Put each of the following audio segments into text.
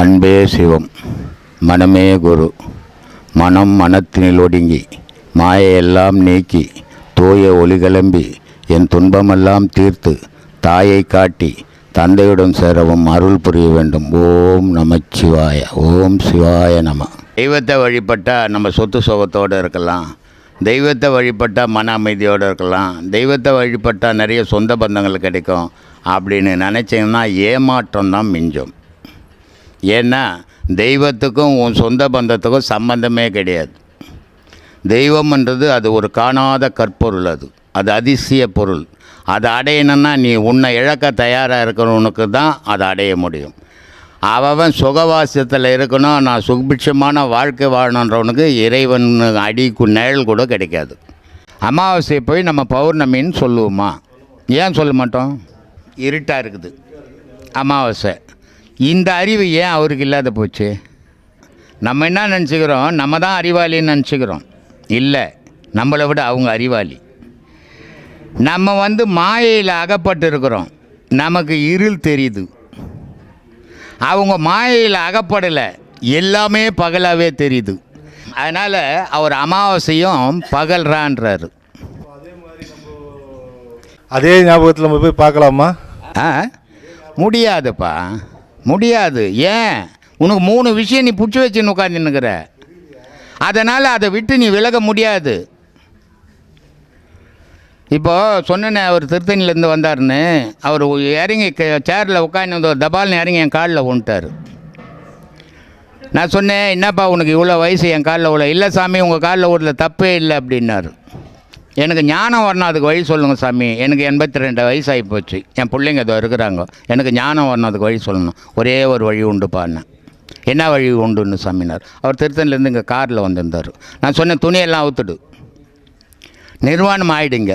அன்பே சிவம் மனமே குரு. மனம் மனத்தினில் ஒடுங்கி மாயையெல்லாம் நீக்கி தூய ஒளி கிளம்பி என் துன்பமெல்லாம் தீர்த்து தாயை காட்டி தந்தையுடன் சேரவும் அருள் புரிய வேண்டும். ஓம் நமச்சிவாய ஓம் சிவாய நம. தெய்வத்தை வழிபட்டால் நம்ம சொத்து சுகத்தோடு இருக்கலாம். தெய்வத்தை வழிபட்டால் மன அமைதியோடு இருக்கலாம். தெய்வத்தை வழிபட்டால் நிறைய சொந்த பந்தங்கள் கிடைக்கும். அப்படின்னு நினச்சிங்கன்னா ஏமாற்றம் தான் மிஞ்சும். ஏன்னா தெய்வத்துக்கும் உன் சொந்த பந்தத்துக்கும் சம்பந்தமே கிடையாது. தெய்வம்ன்றது அது ஒரு காணாத கற்பொருள் அது. அது அதிசய பொருள். அதை அடையணும்னா நீ உன்னை இழக்க தயாராக இருக்கிறவனுக்கு தான் அதை அடைய முடியும். அவன் சுகவாசத்தில் இருக்கணும் நான் சுபிட்சமான வாழ்க்கை வாழணுன்றவனுக்கு இறைவன் அடி கு- நிழல் கூட கிடைக்காது. அமாவாசையை போய் நம்ம பௌர்ணமின்னு சொல்லுவோமா? ஏன் சொல்ல மாட்டோம்? இருட்டாக இருக்குது. அமாவாசை. இந்த அறிவு ஏன் அவருக்கு இல்லாத போச்சு? நம்ம என்ன நினச்சிக்கிறோம்? நம்ம தான் அறிவாளின்னு நினச்சிக்கிறோம். இல்லை நம்மளை விட அவங்க அறிவாளி. நம்ம வந்து மாயையில் அகப்பட்டு இருக்கிறோம் நமக்கு இருள் தெரியுது. அவங்க மாயையில் அகப்படலை. எல்லாமே பகலாகவே தெரியுது. அதனால் அவர் அமாவாசையும் பகல்றான்றாரு. அதே ஞாபகத்தில் நம்ம போய் பார்க்கலாமா? ஆ. முடியாதுப்பா. முடியாது. ஏன்? உனக்கு மூணு விஷயம் நீ பிடிச்சி வச்சுன்னு உட்காந்துன்னுக்கிற அதனால் அதை விட்டு நீ விலக முடியாது. இப்போது சொன்னேனே அவர் திருத்தணிலேருந்து வந்தாருன்னு. அவர் இறங்கி சேரில் உட்காந்து தபால்னு இறங்கி என் காலில் விட்டார் நான் சொன்னேன் என்னப்பா உனக்கு இவ்வளோ வயசு என் காலில் இவ்வளோ இல்லை சாமி உங்கள் காலில் விடல தப்பே இல்லை அப்படின்னாரு. எனக்கு ஞானம் வரணும் அதுக்கு வழி சொல்லுங்கள் சாமி. எனக்கு எண்பத்தி ரெண்டு வயசாகி போச்சு. என் பிள்ளைங்க இதோ இருக்கிறாங்க. எனக்கு ஞானம் வரணும் அதுக்கு வழி சொல்லணும். ஒரே ஒரு வழி உண்டுப்பான்னு என்ன வழி உண்டுன்னு சாமினார். அவர் திருத்தணிலேருந்து இங்கே காரில் வந்திருந்தார். நான் சொன்னேன் துணியெல்லாம் அவுத்துடு. நிர்வாணம் ஆகிடுங்க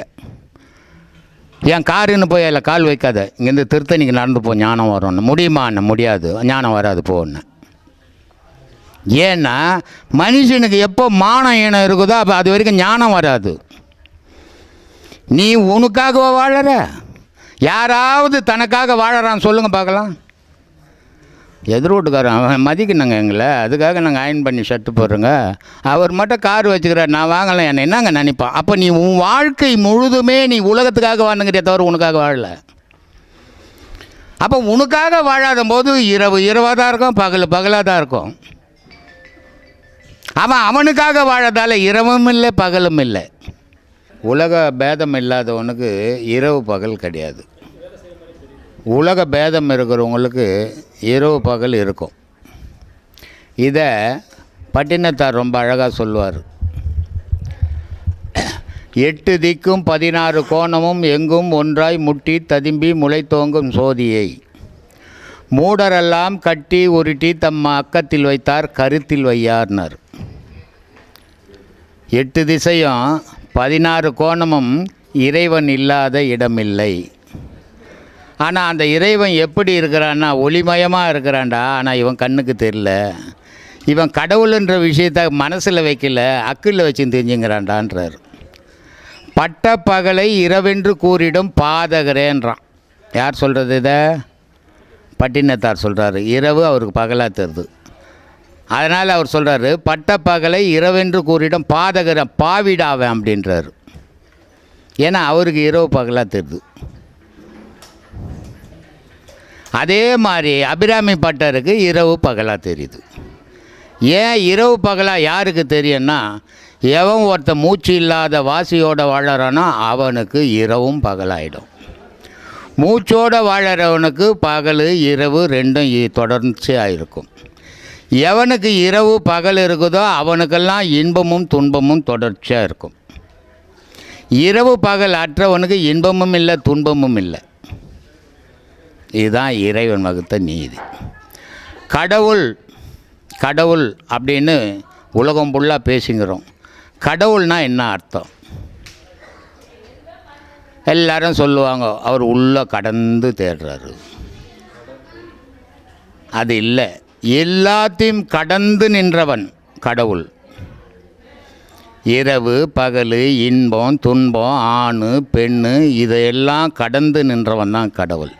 என் காருன்னு போய் அதில் கால் வைக்காத. இங்கேருந்து திருத்தணிக்கு நடந்து போ ஞானம் வரும்னு. முடியுமான்னு முடியாது. ஞானம் வராது போன்னு ஏன்னா மனுஷனுக்கு எப்போ மானம் ஈனம் இருக்குதோ அப்போ அது வரைக்கும் ஞானம் வராது. நீ உனக்காக வாழற? யாராவது தனக்காக வாழறான் சொல்லுங்க பார்க்கலாம். எதிர் வீட்டுக்காரன் அவன் மதிக்கணுங்க எங்களை. அதுக்காக நாங்கள் அயன் பண்ணி ஷர்ட்டு போடுறோங்க. அவர் மட்டும் கார் வச்சுக்கிறார் நான் வாங்கலாம் என்ன என்னங்க நினைப்பான்? அப்போ நீ உன் வாழ்க்கை முழுதுமே நீ உலகத்துக்காக வாழுங்கிட்டே தவிர உனக்காக வாழல. அப்போ உனக்காக வாழாத போது இரவு இரவாக தான் இருக்கும் பகல் பகலாக தான் இருக்கும். அவன் அவனுக்காக வாழதால இரவும் இல்லை பகலும் இல்லை. உலக பேதம் இல்லாதவனுக்கு இரவு பகல் கிடையாது. உலக பேதம் இருக்கிறவங்களுக்கு இரவு பகல் இருக்கும். இதை பட்டினத்தார் ரொம்ப அழகாக சொல்லுவார். எட்டு திக்கும் பதினாறு கோணமும் எங்கும் ஒன்றாய் முட்டி ததும்பி முளைத்தோங்கும் சோதியை. மூடரெல்லாம் கட்டி உருட்டி தம் அக்கத்தில் வைத்தார் கருத்தில் வையார்னர். எட்டு திசையும் பதினாறு கோணமும் இறைவன் இல்லாத இடமில்லை. ஆனால் அந்த இறைவன் எப்படி இருக்கிறான்னா ஒளிமயமாக இருக்கிறான்டா. ஆனால் இவன் கண்ணுக்கு தெரியல. இவன் கடவுளுன்ற விஷயத்த மனசில் வைக்கல அக்கில் வச்சு தெரிஞ்சுங்கிறான்டான்றார். பட்ட பகலை இரவென்று கூறிடும் பாதகரேன்றான். யார் சொல்கிறது இதை? பட்டினத்தார் சொல்கிறாரு இரவு அவருக்கு பகலாக தருது. அதனால் அவர் சொல்கிறாரு பட்ட பகலை இரவென்று கூறிடும் பாதகர பாவிடாவேன் அப்படின்றாரு. ஏன்னா அவருக்கு இரவு பகலாக தெரியுது. அதே மாதிரி அபிராமி பட்டருக்கு இரவு பகலாக தெரியுது. ஏன் இரவு பகலாக யாருக்கு தெரியும்னா எவன் ஒருத்தன் மூச்சு இல்லாத வாசியோடு வாழறானோ அவனுக்கு இரவும் பகலாயிடும். மூச்சோடு வாழறவனுக்கு பகல் இரவு ரெண்டும் தொடர்ச்சியாக இருக்கும். எவனுக்கு இரவு பகல் இருக்குதோ அவனுக்கெல்லாம் இன்பமும் துன்பமும் தொடர்ச்சியாக இருக்கும். இரவு பகல் அற்றவனுக்கு இன்பமும் இல்லை துன்பமும் இல்லை. இதுதான் இறைவன் வகுத்த நீதி. கடவுள் கடவுள் அப்படின்னு உலகம் ஃபுல்லாக பேசுங்கிறோம் கடவுள்னா என்ன அர்த்தம்? எல்லாரும் சொல்லுவாங்க அவர் உள்ளே கடந்து தேடுறாரு. அது இல்லை. எல்லாத்தையும் கடந்து நின்றவன் கடவுள். இரவு பகல் இன்பம் துன்பம் ஆண் பெண்ணு இதையெல்லாம் கடந்து நின்றவன் தான் கடவுள்.